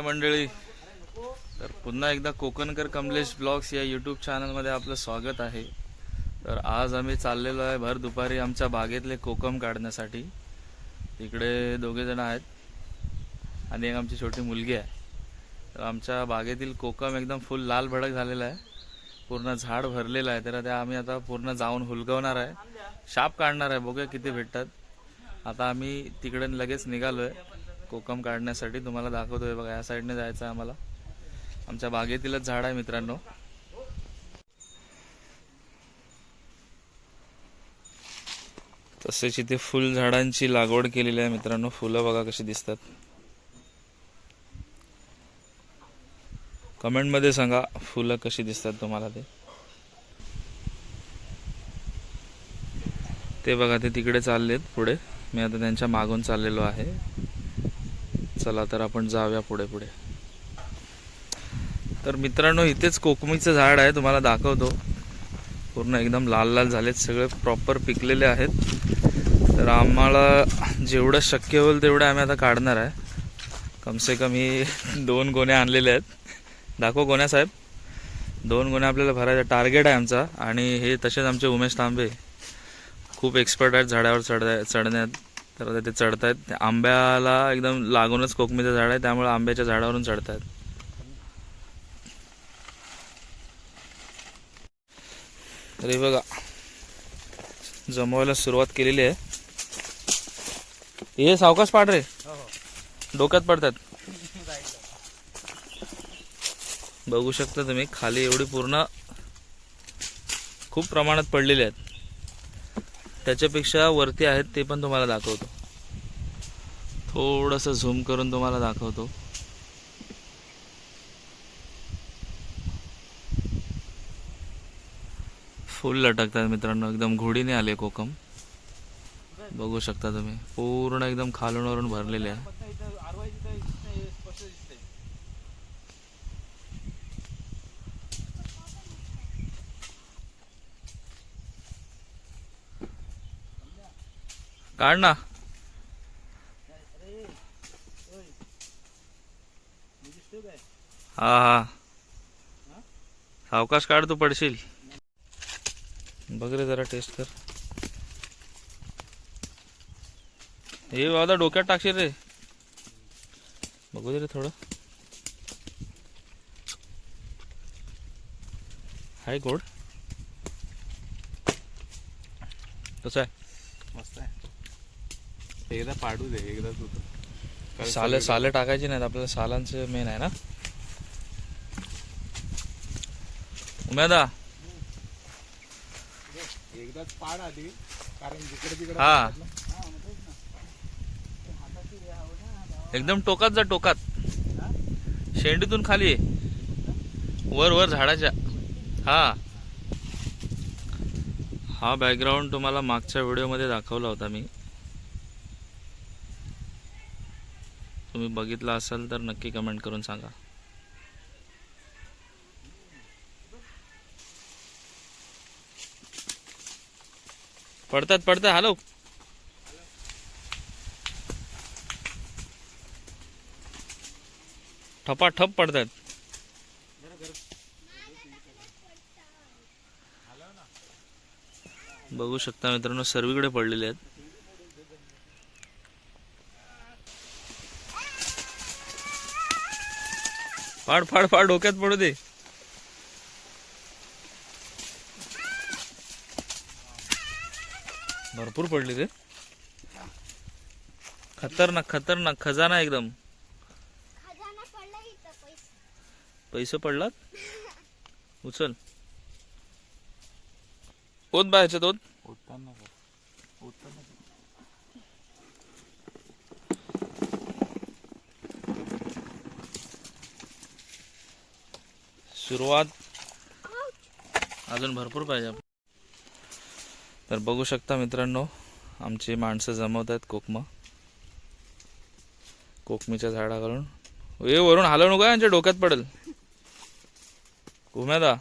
हाय मंडळी? तर पुन्हा एकदा कोकणकर कमलेश ब्लॉग्स या यूट्यूब चॅनलमध्ये आपलं स्वागत आहे. तर आज आम्ही चाललेलो आहे भर दुपारी आमच्या बागेतले कोकम काढण्यासाठी. इकडे दोघेजण आहेत आणि एक आमची छोटी मुलगी आहे. तर आमच्या बागेतील कोकम एकदम फुल लाल भडक झालेला आहे. पूर्ण झाड भरलेलं आहे. तर त्या आम्ही आता पूर्ण जाऊन हुलगवणार आहे. शाप काढणार आहे. बघूया किती भेटतात. आता आम्ही तिकडे लगेच निघालो आहे कोकम काढण्यासाठी तुम्हाला दाखवतोय बघा या साईडने जायचं आहे आम्हाला. आमच्या बागेतीलच झाड आहे मित्रांनो. तसेच इथे फुल झाडांची लागवड केलेली आहे मित्रांनो. फुलं बघा कशी दिसतात. कमेंटमध्ये सांगा फुलं कशी दिसतात तुम्हाला ते. ते बघा ते तिकडे चाललेत पुढे. मी आता त्यांच्या मागून चाललेलो आहे. चला तर आपण जाऊया पुढे पुढे. तर मित्रांनो इथेच कोकमीचं झाड आहे तुम्हाला दाखवतो. पूर्ण एकदम लाल लाल झालेत सगळे प्रॉपर पिकलेले आहेत. तर आम्हाला जेवढं शक्य होईल तेवढं आम्ही आता काढणार आहे. कमसे कमी दोन गोण्या आणलेल्या आहेत. दाखव गोण्या साहेब. दोन गोण्या आपल्याला भरायचा टार्गेट आहे आमचा. आणि हे तसेच आमचे उमेश तांबे. खूप एक्सपर्ट आहेत झाडावर चढ चढण्यात. तर आता ते चढत आहेत आंब्याला एकदम लागूनच कोकमीचं झाड आहे त्यामुळे आंब्याच्या झाडावरून चढत आहेत तर हे बघा जमवायला सुरुवात केलेली आहे. हे सावकाश पाड रे. डोक्यात पडतात. बघू शकता तुम्ही खाली एवढी पूर्ण खूप प्रमाणात पडलेले आहेत. त्याच्यापेक्षा वरती आहेत ते पण तुम्हाला दाखवतो. थोडंसं झूम करून तुम्हाला दाखवतो. फुल लटकतात मित्रांनो एकदम घोडीने आले कोकम. बघू शकता तुम्ही पूर्ण एकदम खालून वरून भरलेले आहे. काढ ना. हा हा. सावकाश काढ तू पडशील. बघ रे जरा टेस्ट कर. हे बाबा डोक्यात टाकशील रे. बघू दे रे थोडं. हाय गोड. कसं आहे आहे? एकदा पाडू दे एकदा तू साले साले टाकायची नाहीत आपल्याला सालांचं मेन आहे ना? उमेदा. एकदाच पाड आधी कारण जिकडे तिकडे हा. एकदम टोकात जा टोकात. शेंडीतून खाली. वर वर झाडाच्या. हा. हा बॅकग्राऊंड तुम्हाला मागच्या व्हिडिओमध्ये दाखवला होता मी. तुम्ही बघितला असाल तर नक्की कमेंट करून सांगा. पडतात पडतात हॅलो. ठपा ठप पडतात. बघू शकता मित्रांनो सर्वीकडे पडलेले आहेत. फाड फाड फाड डोक्यात पडू दे. भरपूर पडली रे. खतरनाक खतरनाक खजाना एकदम. खजाना पडला इथं पैसे. पैसे पडलात? उचल. ओत ह्याच्यात ओत उत्ताना कर. उत्ताना कर. सुरुवात. अजून भरपूर पाहिजे तर बघू शकता मित्रांनो आमची माणसं जमवत आहेत कोकमा. कोकमीच्या झाडावरून. ए वरून हलवू नका यांच्या डोक्यात पडेल. घुम्यादा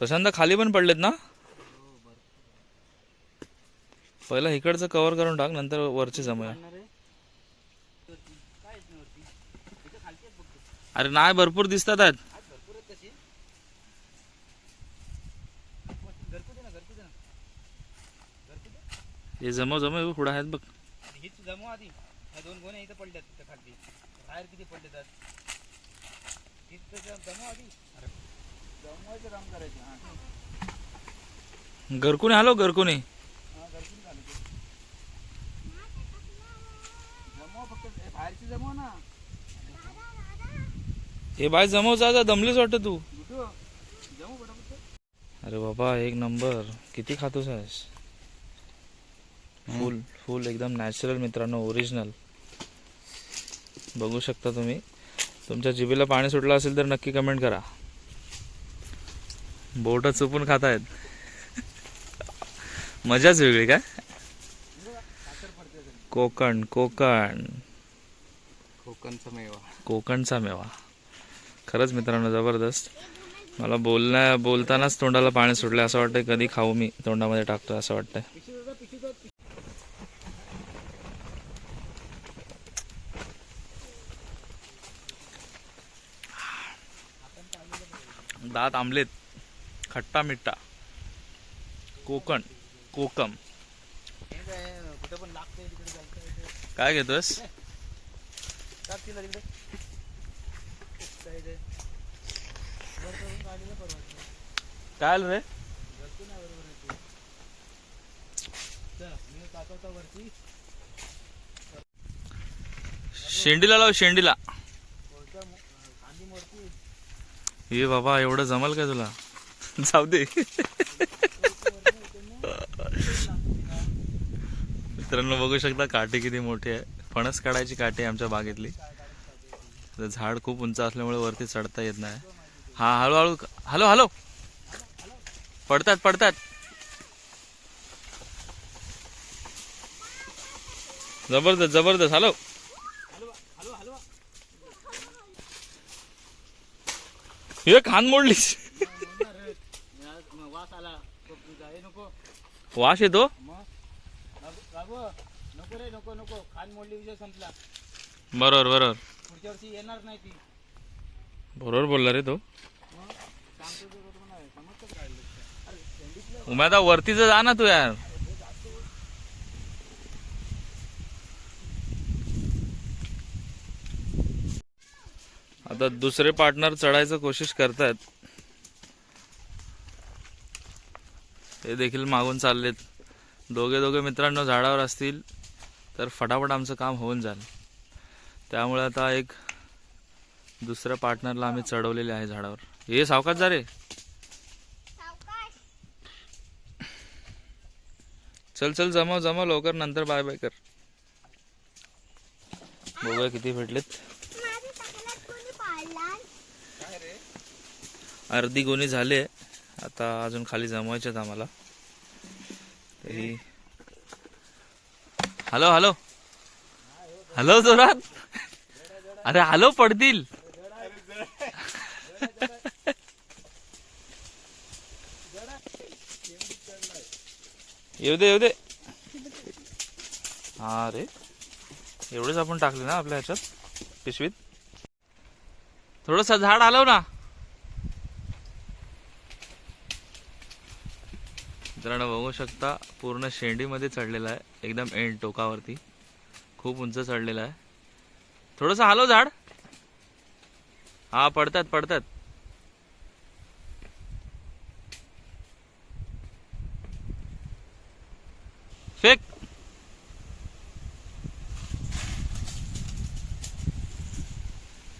प्रशांत खाली पण पडलेत ना? पहिला इकडचं कव्हर करून टाक नंतर वरचे जमूया. अरे नाही भरपूर दिसतात आहेत. भरपूर आहेत तशी घरकुते ना घरकुते ना घरकुते हे जमव जमव पुढं आहेत बघ. हीच जमव आधी ह्या दोन गोण्या इथं पडल्यात तिथं खाली बाहेर किती पडले हीच तर जमव आधी जमवायचं काम करायचं हां घरकुने आलो घरकुने हा घरकुल झालं ते फक्त बाहेरची जमव ना. हे बाय जमव जा दमलीच वाटतं तू. अरे बाबा एक नंबर. किती खातोस आहेस? फुल फुल एकदम नॅचरल मित्रांनो ओरिजिनल बघू शकता तुम्ही. तुमच्या जिभेला पाणी सुटलं असेल तर नक्की कमेंट करा. बोट चुपून खातायत. मजाच वेगळी काय? कोकण कोकण. कोकणचा मेवा. कोकणचा मेवा. खरंच मित्रांनो जबरदस्त. मला बोलण्या बोलतानाच तोंडाला पाणी सुटले असं वाटतंय कधी खाऊ मी तोंडामध्ये टाकतो असं वाटतंय. दात आमलेत खट्टा मिठ्ठा. कोकण कोकम. काय घेतोस काय आलं रे? शेंडीला लाव शेंडीला. हे बाबा एवढं जमल का तुला? जाऊ दे. मित्रांनो बघू शकता काटे किती मोठी आहे. फणस काढायची काठी आमच्या बागेतली. तर झाड खूप उंच असल्यामुळे वरती चढता येत नाही. हा हळूहळू हॅलो हॅलो. पडतात पडतात. जबरदस्त जबरदस्त. हॅलो. हे खान मोडलीस. वास येतो? बरोबर बरोबर. पुढच्या वर्षी येणार नाही ती. बरोबर बोलला रे तो. उम्यादा वरतीच जा ना तू यार. आता दुसरे पार्टनर चढायचं कोशिश करतायत ते देखील मागून चाललेत. दोघे दोघे मित्रांनो झाडावर असतील तर फटाफट आमचं काम होऊन जाईल. त्यामुळे आता एक दुसऱ्या पार्टनरला आम्ही चढवलेले आहे झाडावर. हे सावकाश जा रे. चल चल जमाव जमा लवकर नंतर बाय बाय कर. बघूया किती भेटलेत. अर्धी गोणी झाले. आता अजून खाली जमवायचे आम्हाला. हॅलो हॅलो हॅलो जोरात. अरे हॅलो पडतील. येऊ दे येऊ दे. हा रे. एवढेच आपण टाकले ना आपल्या ह्याच्यात पिशवीत. थोडस झाड आलो ना. मित्रांनो बघू शकता पूर्ण शेंडीमध्ये चढलेला आहे. एकदम एंड टोकावरती. खूप उंच चढलेलं आहे. थोडस हालो झाड. हा पडतात पडतात. फेक.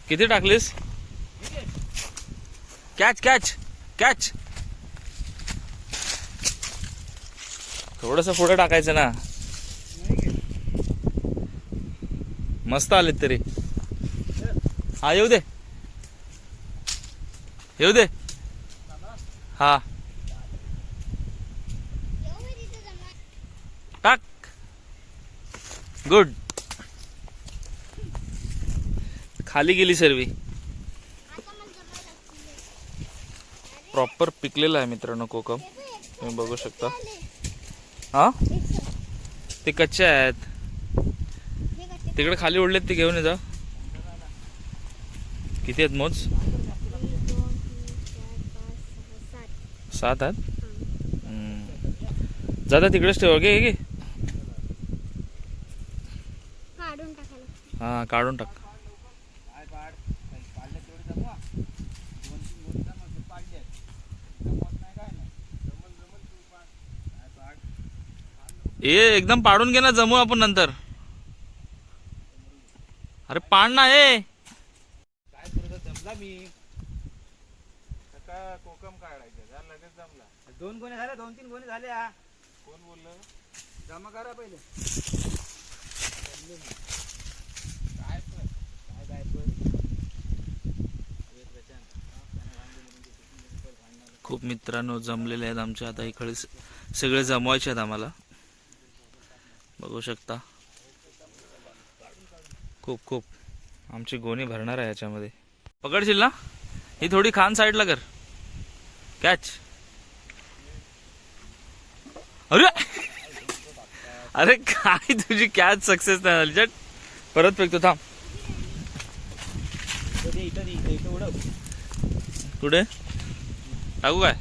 किती टाकलीस? Catch catch catch. थोडस पुढे टाकायचं ना. मस्त आलेत तरी. हा येऊ दे. येऊ दे. हा. टाक. गुड. खाली गेली सर्वी. प्रॉपर पिकलेला आहे मित्रांनो कोकम. तुम्ही बघू शकता. हा? ते कच्चे आहेत. तिकडे खाली ओढलेत ते घेऊन जा. किती आहेत मोज? सात आहेत? जाता तिकडेच ठेव. घे घे हां काढून टाक. ये एकदम पाडून घे ना जमू आपण नंतर. अरे पाड ना ए काय करत जमला मी. का कोकम काढायचं जा लगेच जमला. दोन गोणे झाल्या दोन तीन गोणे झाल्या. कोण बोललं? जमा करा पहिले. काय पण. हा. खूप मित्रांनो जमलेले आहेत आमच्या आता इकडे सगळे जमवायचे आहेत आम्हाला. बघू शकता. खूप खूप. आमची गोणी भरणार आहे याच्यामध्ये. पकडशील ना? ही थोडी खान साईडला कर. कॅच अरे! अरे काय तुझी कॅच सक्सेस नाही झाली चट. परत फेकतो थांब. कुठे? टाकू काय?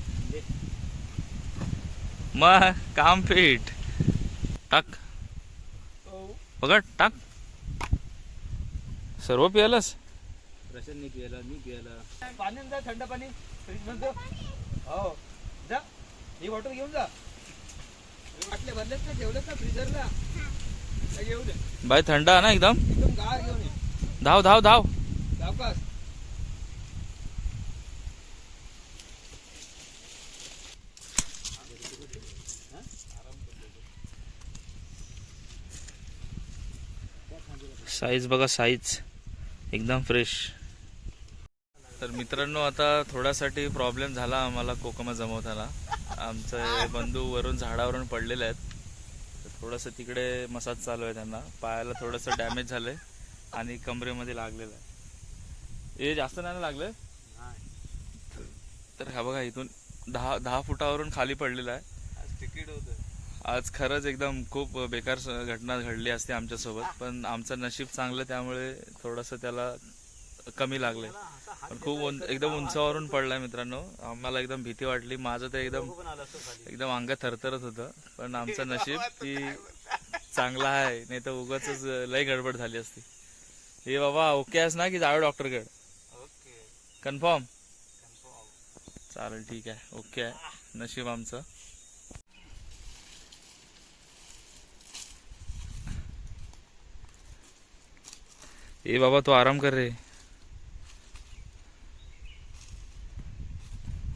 मग काम फिट. टाक. पकड टाक. सर्व पियालस? रशननी पियाला मी पियाला. पाणी जा थंड पाणी. फ्रीजमध्ये हो. जा. ही बॉटल घेऊन जा. बाटले भरलेत ना ठेवलेत ना फ्रीजरला काय घेऊ दे. बाय थंड आहे ना एकदम? एकदम गार घेऊन ये. धाव धाव धाव. सावकाश साईज बघा साईज एकदम फ्रेश तर मित्रांनो आता थोड्यासाठी प्रॉब्लेम झाला आम्हाला कोकमा जमवताना. आमचे बंधू वरून झाडावरून पडलेले आहेत. तर थोडंसं तिकडे मसाज चालू आहे त्यांना. पायाला थोडंसं डॅमेज झालंय आणि कमरेमध्ये लागलेलं आहे. हे जास्त नाही ना लागलं? तर हा बघा इथून दहा दहा फुटावरून खाली पडलेला आहे. तिकीट होतं. आज खरंच एकदम खूप बेकार घटना घडली असते आमच्यासोबत पण आमचं नशीब चांगलं त्यामुळे थोडंसं त्याला कमी लागलंय. पण खूप एकदम उंचावरून पडलाय मित्रांनो. आम्हाला एकदम भीती वाटली. माझं तर एकदम एकदम अंग थरथरत होतं. पण आमचं नशीब की चांगलं आहे. नाही तर उगाच लय गडबड झाली असती. हे बाबा ओके आहेस ना की जावे डॉक्टरकडे? ओके. कन्फर्म. चालेल ठीक आहे. ओके आहे. नशीब आमचं. ए बाबा तू आराम कर रे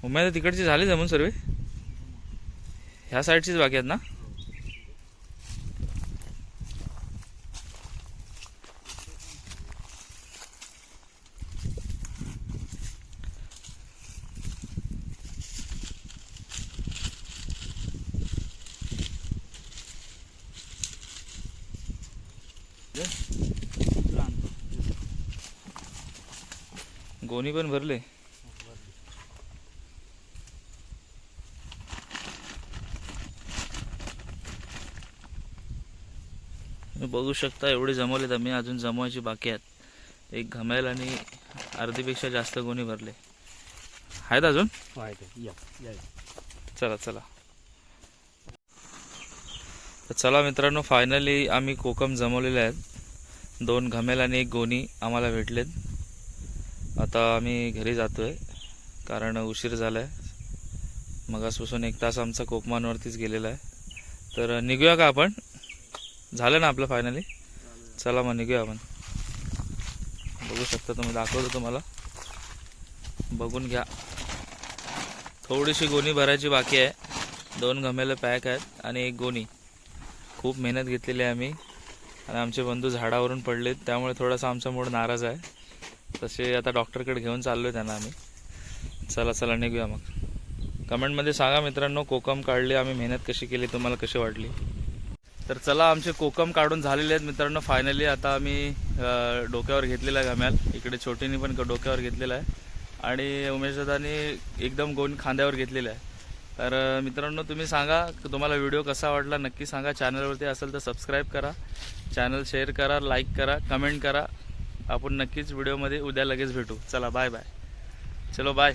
उमेद तिकडची झाली जमून सर्वे ह्या साईडचीच बाकी आहेत ना Yeah. गोणी पण भरले. बघू शकता एवढे जमवलेत आम्ही अजून जमवायची बाकी आहेत. एक घमेल आणि अर्धीपेक्षा जास्त गोणी भरले. आहेत अजून? या या चला चला. तर चला मित्रांनो फायनली आम्ही कोकम जमवलेले आहेत. दोन घमेल आणि एक गोणी आम्हाला भेटलेत. आता आम्ही घरी जातो आहे कारण उशीर झाला आहे मगासपासून एक तास आमचा कोकमानवरतीच गेलेला आहे. तर निघूया का आपण? झालं ना आपलं फायनली चला मग निघूया आपण. बघू शकता तुम्ही दाखवतो तुम्हाला. बघून घ्या. थोडीशी गोणी भरायची बाकी आहे. दोन घमेलं पॅक आहेत आणि एक गोणी. खूप मेहनत घेतलेली आहे आम्ही. आणि आमचे बंधू झाडावरून पडलेत त्यामुळे थोडासा आमचा मूड नाराज आहे. तसे आता डॉक्टरकडे घेऊन चाललो आहे त्यांना आम्ही. चला चला निघूया मग. कमेंटमध्ये सांगा मित्रांनो कोकम काढली आम्ही मेहनत कशी केली तुम्हाला कशी वाटली? तर चला आमचे कोकम काढून झालेले आहेत मित्रांनो फायनली आता आम्ही डोक्यावर घेतलेला आहे घम्याल इकडे छोटीनी पण डोक्यावर घेतलेला आहे. आणि उमेशदानी एकदम गोन खांद्यावर घेतलेला आहे. तर मित्रांनो तुम्ही सांगा की तुम्हाला व्हिडिओ कसा वाटला नक्की सांगा. चॅनलवरती असेल तर सबस्क्राईब करा. चॅनल शेअर करा लाईक करा कमेंट करा. आपण नक्कीच व्हिडिओमध्ये उद्या लगेच भेटू. चला बाय बाय. चलो बाय.